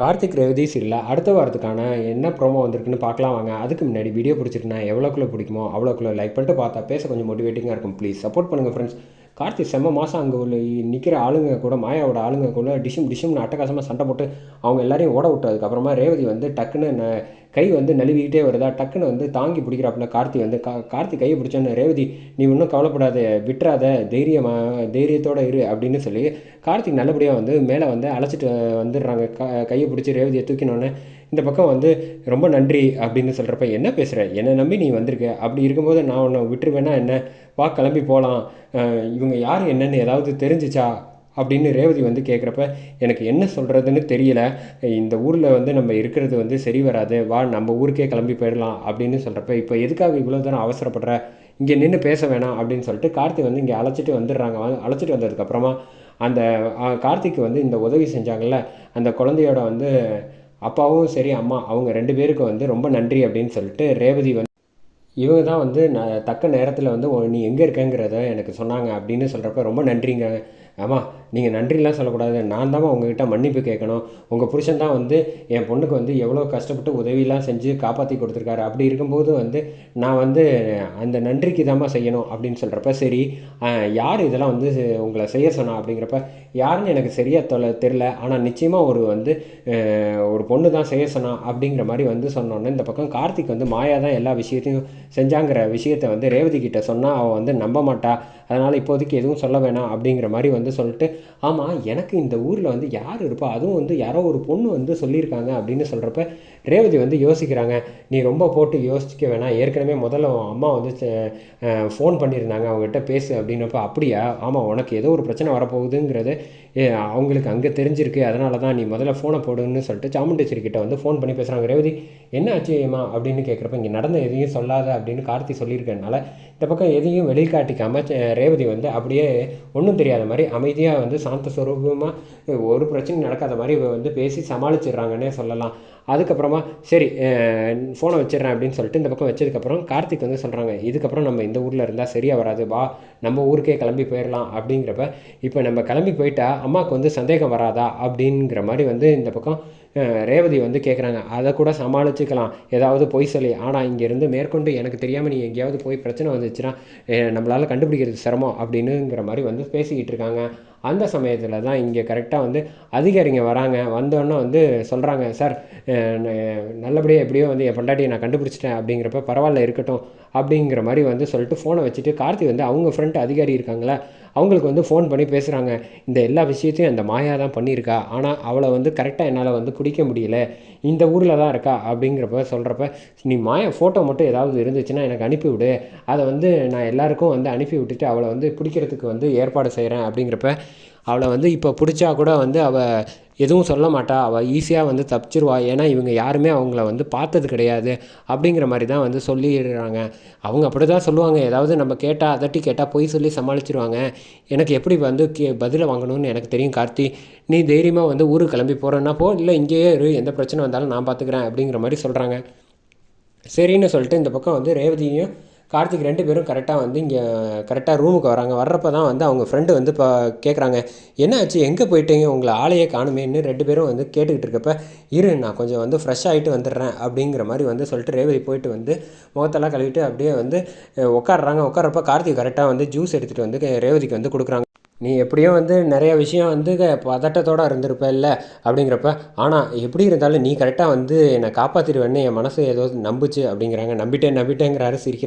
கார்த்திக் ரேவதி சீரியலில் அடுத்த வாரத்துக்கான என்ன ப்ரோமோ வந்திருக்குன்னு பார்க்கலாம் வாங்க. அதுக்கு முன்னாடி வீடியோ பிடிச்சிருந்தேன் எவ்வளோக்குள்ளே பிடிக்குமோ அவ்வளோக்குள்ளே லைக் பண்ணிட்டு பார்த்தா பேச கொஞ்சம் மோட்டிவேட்டிங்காக இருக்கும். ப்ளீஸ் சப்போர்ட் பண்ணுங்கள் ஃப்ரெண்ட்ஸ் கார்த்தி செம்ம மாதம் அங்கே உள்ள நிற்கிற ஆளுங்க கூட மாயாவோட ஆளுங்க கூட டிஷும் டிஷும்னு அட்டகாசமாக சண்டை போட்டு அவங்க எல்லாரையும் ஓட விட்டதுக்கப்புறமா ரேவதி வந்து டக்குன்னு ந- கை வந்து நழுவிக்கிட்டே வருதா டக்குன்னு வந்து தாங்கி பிடிக்கிறாப்புல கார்த்தி வந்து கா கார்த்தி கையை பிடிச்சோன்னு ரேவதி நீ ஒன்றும் கவலைப்படாத விட்டுறாத தைரியமாக தைரியத்தோட இரு அப்படின்னு சொல்லி கார்த்திக் நல்லபடியாக வந்து மேலே வந்து அழைச்சிட்டு வந்துடுறாங்க. க கையை பிடிச்சி ரேவதியை தூக்கினோன்னே இந்த பக்கம் வந்து ரொம்ப நன்றி அப்படின்னு சொல்கிறப்ப என்ன பேசுகிற என்னை நம்பி நீ வந்திருக்க? அப்படி இருக்கும்போது நான் உன்னை விட்டுருவேன்னா என்ன? வா கிளம்பி போகலாம் இவங்க இவங்க யார் என்னென்னு ஏதாவது தெரிஞ்சிச்சா? அப்படின்னு ரேவதி வந்து கேட்குறப்ப எனக்கு என்ன சொல்கிறதுன்னு தெரியல. இந்த ஊரில் வந்து நம்ம இருக்கிறது வந்து சரி வராது. வா நம்ம ஊருக்கே கிளம்பி போயிடலாம் அப்படின்னு சொல்கிறப்ப இப்போ எதுக்காக இவ்வளோ தூரம் அவசரப்படுற? இங்கே நின்று பேச வேணாம் அப்படின்னு சொல்லிட்டு கார்த்தி வந்து இங்கே அழைச்சிட்டு வந்துடுறாங்க. வந்து அழைச்சிட்டு வந்ததுக்கப்புறமா அந்த கார்த்திக்கு வந்து இந்த உதவி செஞ்சாங்கல்ல அந்த குழந்தையோட வந்து அப்பாவும் சரி அம்மா அவங்க ரெண்டு பேருக்கு வந்து ரொம்ப நன்றி அப்படின்னு சொல்லிட்டு ரேவதி வந்து இவங்க தான் வந்து நான் தக்க நேரத்தில் வந்து நீ எங்கே இருக்கங்கிறத எனக்கு சொன்னாங்க அப்படின்னு சொல்கிறப்ப ரொம்ப நன்றிங்க. ஆமாம் நீங்கள் நன்றிலாம் சொல்லக்கூடாது. நான் தான் உங்ககிட்ட மன்னிப்பு கேட்கணும். உங்கள் புருஷன் தான் வந்து என் பொண்ணுக்கு வந்து எவ்வளோ கஷ்டப்பட்டு உதவிலாம் செஞ்சு காப்பாற்றி கொடுத்துருக்காரு. அப்படி இருக்கும்போது வந்து நான் வந்து அந்த நன்றிக்கு தாம்மா செய்யணும் அப்படின்னு சொல்கிறப்ப சரி யார் இதெல்லாம் வந்து உங்களை செய்ய சொன்னா அப்படிங்கிறப்ப யாருன்னு எனக்கு சரியாக தொலை தெரில ஆனால் நிச்சயமாக ஒரு வந்து ஒரு பொண்ணு தான் செய்ய சொன்னா அப்படிங்கிற மாதிரி வந்து சொன்னோன்னே இந்த பக்கம் கார்த்திக் வந்து மாயா தான் எல்லா விஷயத்தையும் செஞ்சாங்கிற விஷயத்தை வந்து ரேவதி கிட்ட சொன்னால் அவள் வந்து நம்ப மாட்டா. அதனால் இப்போதைக்கு எதுவும் சொல்ல வேணாம் அப்படிங்கிற மாதிரி வந்து சொல்லிட்டு ஆமாம் எனக்கு இந்த ஊரில் வந்து யார் இருப்பா? அதுவும் வந்து யாரோ ஒரு பொண்ணு வந்து சொல்லியிருக்காங்க அப்படின்னு சொல்கிறப்ப ரேவதி வந்து யோசிக்கிறாங்க. நீ ரொம்ப போட்டு யோசிக்க வேணாம். ஏற்கனவே முதல்ல அம்மா வந்து ஃபோன் பண்ணியிருந்தாங்க. அவங்ககிட்ட பேசு அப்படின்னப்ப அப்படியா? ஆமாம் உனக்கு ஏதோ ஒரு பிரச்சனை வரப்போகுதுங்கிறது அவங்களுக்கு அங்கே தெரிஞ்சிருக்கு. அதனால தான் நீ முதல்ல ஃபோனை போடுன்னு சொல்லிட்டு சாமுண்டேஸ்வரி கிட்ட வந்து ஃபோன் பண்ணி பேசுகிறாங்க ரேவதி என்ன ஆச்சுமா அப்படின்னு கேட்குறப்ப இங்கே நடந்த எதையும் சொல்லாத அப்படின்னு கார்த்தி சொல்லியிருக்கனால இந்த பக்கம் எதையும் வெளிக்காட்டிக்காமல் ரேவதி வந்து அப்படியே ஒன்றும் தெரியாத மாதிரி அமைதியாக வந்து சாந்த சுரூபமாக ஒரு பிரச்சனையும் நடக்காத மாதிரி வந்து பேசி சமாளிச்சிடுறாங்கன்னே சொல்லலாம். அதுக்கப்புறமா சரி ஃபோனை வச்சிடுறேன் அப்படின்னு சொல்லிட்டு இந்த பக்கம் வச்சதுக்கப்புறம் கார்த்திக் வந்து சொல்கிறாங்க இதுக்கப்புறம் நம்ம இந்த ஊரில் இருந்தால் சரியாக வராது வா நம்ம ஊருக்கே கிளம்பி போயிடலாம் அப்படிங்கிறப்ப இப்போ நம்ம கிளம்பி போயிட்டா அம்மாவுக்கு வந்து சந்தேகம் வராதா? அப்படிங்கிற மாதிரி வந்து இந்த பக்கம் ரேவதி வந்து கேட்குறாங்க அதை கூட சமாளிச்சுக்கலாம். ஏதாவது பொய் சொல்லி. ஆனால் இங்கேருந்து மேற்கொண்டு எனக்கு தெரியாமல் நீ எங்கேயாவது போய் பிரச்சனை வந்துச்சுன்னா நம்மளால் கண்டுபிடிக்கிறது சிரமம் அப்படின்னுங்கிற மாதிரி வந்து பேசிக்கிட்டு இருக்காங்க. அந்த சமயத்தில் தான் இங்கே கரெக்டாக வந்து அதிகாரிங்க வராங்க. வந்தோடனே வந்து சொல்கிறாங்க சார் நல்லபடியாக எப்படியோ வந்து என் பொண்டாட்டியை நான் கண்டுபிடிச்சிட்டேன். அப்படிங்கிறப்ப பரவாயில்ல இருக்கட்டும். அப்படிங்கிற மாதிரி வந்து சொல்லிட்டு ஃபோனை வச்சுட்டு கார்த்தி வந்து அவங்க ஃப்ரெண்ட் அதிகாரி இருக்காங்களே அவங்களுக்கு வந்து ஃபோன் பண்ணி பேசுகிறாங்க இந்த எல்லா விஷயத்தையும் அந்த மாயா தான் பண்ணியிருக்கா. ஆனால் அவளை வந்து கரெக்டாக என்னால் வந்து பிடிக்க முடியல. இந்த ஊரில் தான் இருக்கா அப்படிங்கிறப்ப சொல்கிறப்ப நீ மாய ஃபோட்டோ மட்டும் ஏதாவது இருந்துச்சுன்னா எனக்கு அனுப்பிவிடு அதை வந்து நான் எல்லாருக்கும் வந்து அனுப்பி விட்டுட்டு அவளை வந்து பிடிக்கிறதுக்கு வந்து ஏற்பாடு செய்கிறேன் அப்படிங்கிறப்ப அவளை வந்து இப்போ பிடிச்சா கூட வந்து அவள் எதுவும் சொல்ல மாட்டா. அவள் ஈஸியாக வந்து தப்பிச்சிருவா. ஏன்னா இவங்க யாருமே அவங்கள வந்து பார்த்தது கிடையாது. அப்படிங்கிற மாதிரி தான் வந்து சொல்லிடுறாங்க. அவங்க அப்படி தான் சொல்லுவாங்க. ஏதாவது நம்ம கேட்டால் அதட்டி கேட்டால் பொய் சொல்லி சமாளிச்சிருவாங்க. எனக்கு எப்படி வந்து கே பதிலை வாங்கணும்னு எனக்கு தெரியும் கார்த்தி. நீ தைரியமாக வந்து ஊருக்கு கிளம்பி போகிறேன்னா போ. இல்லை இங்கேயே இரு. எந்த பிரச்சனை வந்தாலும் நான் பார்த்துக்கிறேன் அப்படிங்கிற மாதிரி சொல்கிறாங்க சரின்னு சொல்லிட்டு இந்த பக்கம் வந்து ரேவதியும் கார்த்திக் ரெண்டு பேரும் கரெக்டாக வந்து இங்கே கரெக்டாக ரூமுக்கு வராங்க. வர்றப்ப தான் வந்து அவங்க ஃப்ரெண்டு வந்து இப்போ கேட்குறாங்க என்ன ஆச்சு? எங்கே போயிட்டீங்க? உங்களை ஆளையே காணுமேன்னு ரெண்டு பேரும் வந்து கேட்டுக்கிட்டு இருக்கப்ப இரு நான் கொஞ்சம் வந்து ஃப்ரெஷ் ஆகிட்டு வந்துடுறேன். அப்படிங்கிற மாதிரி வந்து சொல்லிட்டு ரேவதி போயிட்டு வந்து முகத்தெல்லாம் கழுவிட்டு அப்படியே வந்து உட்காடுறாங்க உட்கார்றப்ப கார்த்திக் கரெக்டாக வந்து ஜூஸ் எடுத்துகிட்டு வந்து ரேவதிக்கு வந்து கொடுக்குறாங்க. நீ எப்படியோ வந்து நிறைய விஷயம் வந்து பதட்டத்தோடு பதட்டத்தோட இருந்திருப்ப இல்லை? அப்படிங்கிறப்ப ஆனால் எப்படி இருந்தாலும் நீ கரெக்டாக வந்து என்னை காப்பாற்றிடுவேன்னு என் மனசு ஏதோ நம்புச்சு. அப்படிங்கிறாங்க. நம்பிட்டேன் நம்பிட்டேங்கிறாரு சிரிக்கிறார்.